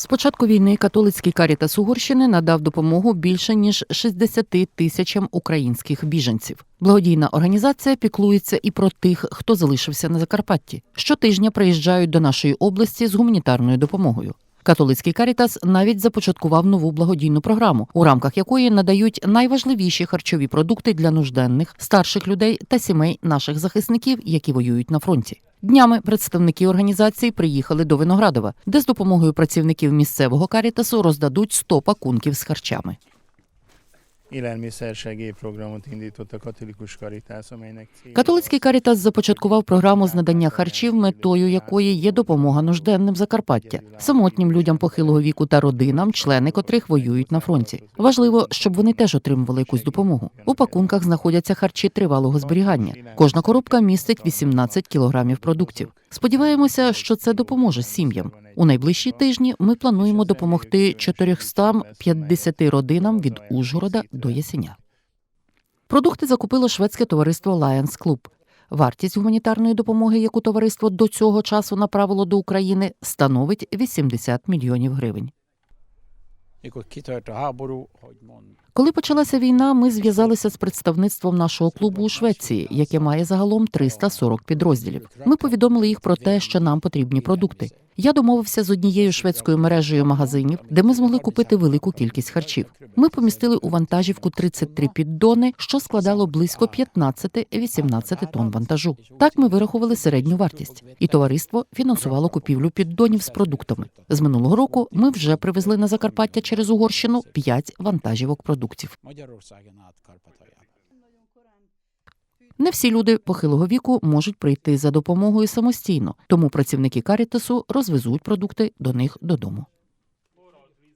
З початку війни католицький карітас Угорщини надав допомогу більше ніж 60 тисячам українських біженців. Благодійна організація піклується і про тих, хто залишився на Закарпатті. Щотижня приїжджають до нашої області з гуманітарною допомогою. Католицький карітас навіть започаткував нову благодійну програму, у рамках якої надають найважливіші харчові продукти для нужденних, старших людей та сімей наших захисників, які воюють на фронті. Днями представники організації приїхали до Виноградова, де з допомогою працівників місцевого карітасу роздадуть 100 пакунків з харчами. Élelmiszersegélyprogramot indított a katolikus karitász, amelynek célja Католицький карітас започаткував програму з надання харчів, метою якої є допомога нужденним Закарпаття, самотнім людям похилого віку та родинам, члени котрих воюють на фронті. Важливо, щоб вони теж отримували якусь допомогу. У пакунках знаходяться харчі тривалого зберігання. Кожна коробка містить 18 кілограмів продуктів. Сподіваємося, що це допоможе сім'ям. У найближчі тижні ми плануємо допомогти 450 родинам від Ужгорода до Ясеня. Продукти закупило шведське товариство Lions Club. Вартість гуманітарної допомоги, яку товариство до цього часу направило до України, становить 80 мільйонів гривень. Коли почалася війна, ми зв'язалися з представництвом нашого клубу у Швеції, яке має загалом 340 підрозділів. Ми повідомили їх про те, що нам потрібні продукти. Я домовився з однією шведською мережею магазинів, де ми змогли купити велику кількість харчів. Ми помістили у вантажівку 33 піддони, що складало близько 15-18 тонн вантажу. Так ми вирахували середню вартість, і товариство фінансувало купівлю піддонів з продуктами. З минулого року ми вже привезли на Закарпаття через Угорщину 5 вантажівок продуктів. Не всі люди похилого віку можуть прийти за допомогою самостійно, тому працівники Карітасу розвезуть продукти до них додому.